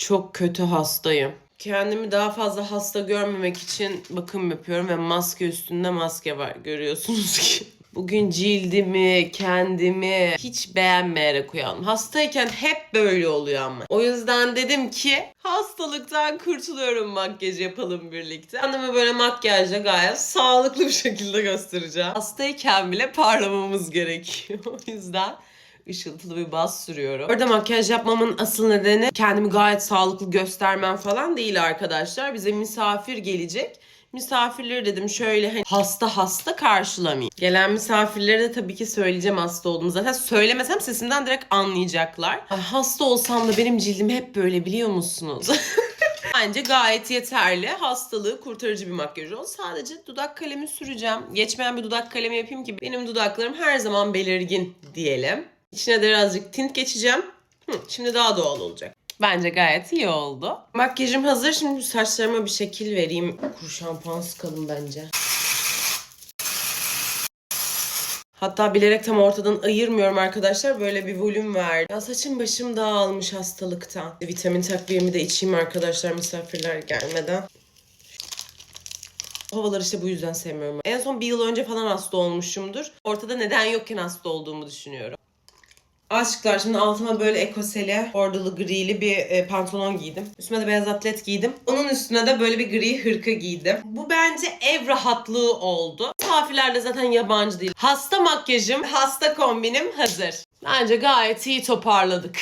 Çok kötü hastayım. Kendimi daha fazla hasta görmemek için bakım yapıyorum ve maske üstünde maske var görüyorsunuz ki. Bugün cildimi, kendimi hiç beğenmeyerek uyandım. Hastayken hep böyle oluyor ama. O yüzden dedim ki hastalıktan kurtuluyorum makyaj yapalım birlikte. Kendimi böyle makyajla gayet sağlıklı bir şekilde göstereceğim. Hastayken bile parlamamız gerekiyor. O yüzden ışıltılı bir baz sürüyorum. Orada makyaj yapmamın asıl nedeni kendimi gayet sağlıklı göstermem falan değil arkadaşlar. Bize misafir gelecek. Misafirleri dedim şöyle hani hasta hasta karşılamayayım. Gelen misafirlere de tabii ki söyleyeceğim hasta olduğumu. Zaten söylemesem sesimden direkt anlayacaklar. Ay, hasta olsam da benim cildim hep böyle biliyor musunuz? Bence gayet yeterli. Hastalığı kurtarıcı bir makyaj oldu. Sadece dudak kalemi süreceğim. Geçmeyen bir dudak kalemi yapayım ki benim dudaklarım her zaman belirgin diyelim. İçine de birazcık tint geçeceğim. Hı, şimdi daha doğal olacak. Bence gayet iyi oldu. Makyajım hazır. Şimdi saçlarıma bir şekil vereyim. Kuru şampuan sıkalım bence. Hatta bilerek tam ortadan ayırmıyorum arkadaşlar. Böyle bir volüm verdi. Ya saçım başım dağılmış hastalıktan. Vitamin takviyemi de içeyim arkadaşlar misafirler gelmeden. Havaları işte bu yüzden sevmiyorum. En son bir yıl önce falan hasta olmuşumdur. Ortada neden yokken hasta olduğumu düşünüyorum. Aşklar şimdi altıma böyle ekoseli, bordolu grili bir e, pantolon giydim. Üstüme de beyaz atlet giydim. Onun üstüne de böyle bir gri hırka giydim. Bu bence ev rahatlığı oldu. Misafirler zaten yabancı değil. Hasta makyajım, hasta kombinim hazır. Bence gayet iyi toparladık.